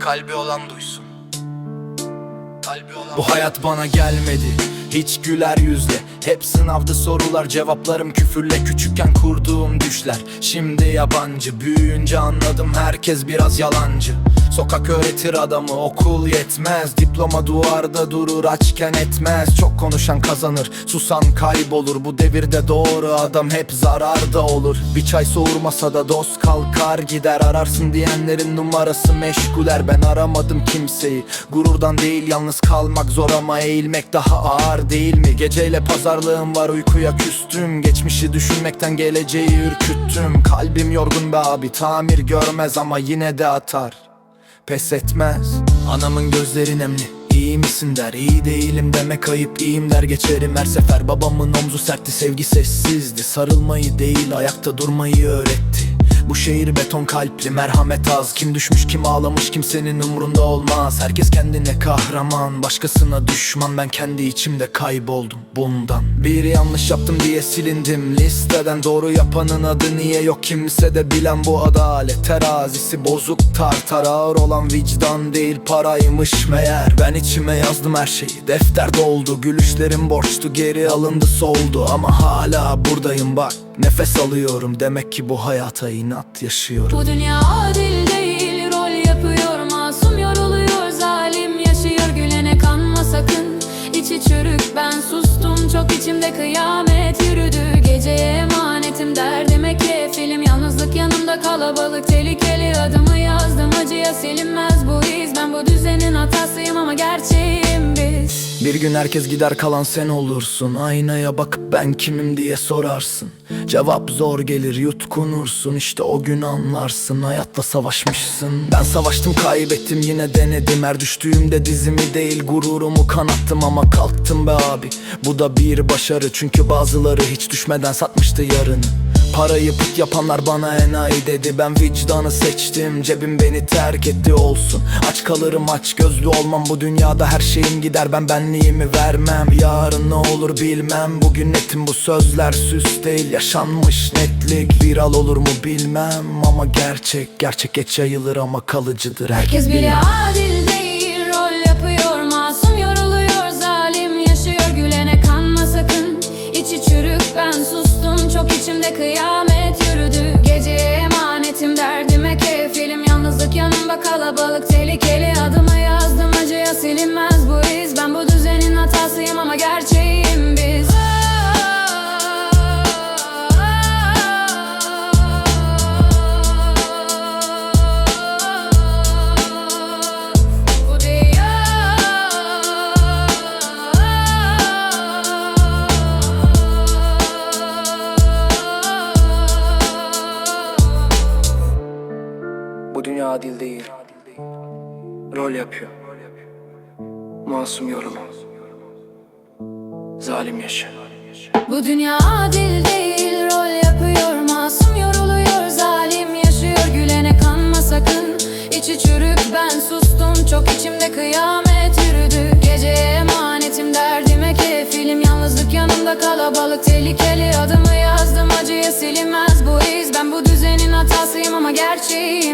Kalbi olan duysun. Kalbi olan Bu hayat bana gelmedi. Hiç güler yüzle. Hep sınavdı sorular cevaplarım küfürle. Küçükken kurduğum düşler. Şimdi yabancı Büyüyünce anladım. Herkes biraz yalancı Sokak öğretir adamı okul yetmez. Diploma duvarda durur açken etmez. Çok konuşan kazanır susan kaybolur. Bu devirde doğru adam hep zararda olur. Bir çay soğurmasa da dost kalkar gider. Ararsın diyenlerin numarası meşguler. Ben aramadım kimseyi. Gururdan değil yalnız kalmak zor ama eğilmek daha ağır değil mi? Geceyle pazarlığım var uykuya küstüm. Geçmişi düşünmekten geleceği ürküttüm. Kalbim yorgun be abi tamir görmez ama yine de atar Pes etmez. Anamın gözleri nemli İyi misin der. İyi değilim demek ayıp iyiyim der. Geçerim her sefer. Babamın omzu sertti sevgi sessizdi. Sarılmayı değil ayakta durmayı öğretti şehir beton kalpli merhamet az. Kim düşmüş kim ağlamış kimsenin umrunda olmaz. Herkes kendine kahraman başkasına düşman. Ben kendi içimde kayboldum bundan. Bir yanlış yaptım diye silindim. Listeden Doğru yapanın adı niye yok? Kimse de bilen bu adalet Terazisi bozuk tartar. Ağır olan vicdan değil paraymış meğer. Ben içime yazdım her şeyi defter doldu. Gülüşlerim borçtu geri alındı soldu. Ama hala buradayım bak Nefes alıyorum. Demek ki bu hayata inat yaşıyorum. Bu dünya adil değil. Rol yapıyor. Masum yoruluyor. Zalim yaşıyor. Gülene kanma sakın. İçi çürük. Ben sustum. Çok içimde kıyamet yürüdü. Geceye emanetim. Derdime kefilim. Yalnızlık yanımda. Kalabalık tehlikeli adımı yazdım. Acıya silinmez bu iz. Ben bu düzenin hatasıyım ama gerçeğim. biz Bir gün herkes gider kalan sen olursun. Aynaya bakıp ben kimim diye sorarsın. Cevap zor gelir yutkunursun. İşte o gün anlarsın Hayatla savaşmışsın. Ben savaştım kaybettim yine denedim. Her düştüğümde dizimi değil gururumu kanattım Ama kalktım be abi. Bu da bir başarı çünkü bazıları hiç düşmeden satmıştı yarını Parayı put yapanlar bana enayi dedi. Ben vicdanı seçtim cebim beni terk etti olsun. Aç kalırım aç gözlü olmam. Bu dünyada her şeyim gider Ben benliğimi vermem. Yarın ne olur bilmem. Bugün netim bu sözler süs değil. Yaşanmış netlik Viral olur mu bilmem. Ama gerçek Gerçek geç yayılır ama kalıcıdır. Herkes bile adil içimde kıyamet yürüdü. Geceye emanetim derdime kefilim Yalnızlık yanımda kalabalık tehlikeli dünya adil değil. Rol yapıyor. Masum yorumu Zalim yaşa. Bu dünya adil değil Rol yapıyor masum yoruluyor Zalim yaşıyor gülene kanma sakın. İçi çürük ben sustum Çok içimde kıyamet yürüdü. Geceye emanetim derdime kefilim Yalnızlık yanımda kalabalık tehlikeli Adımı yazdım acıya silinmez bu iz. Ben bu düzenin hatasıyım ama gerçeği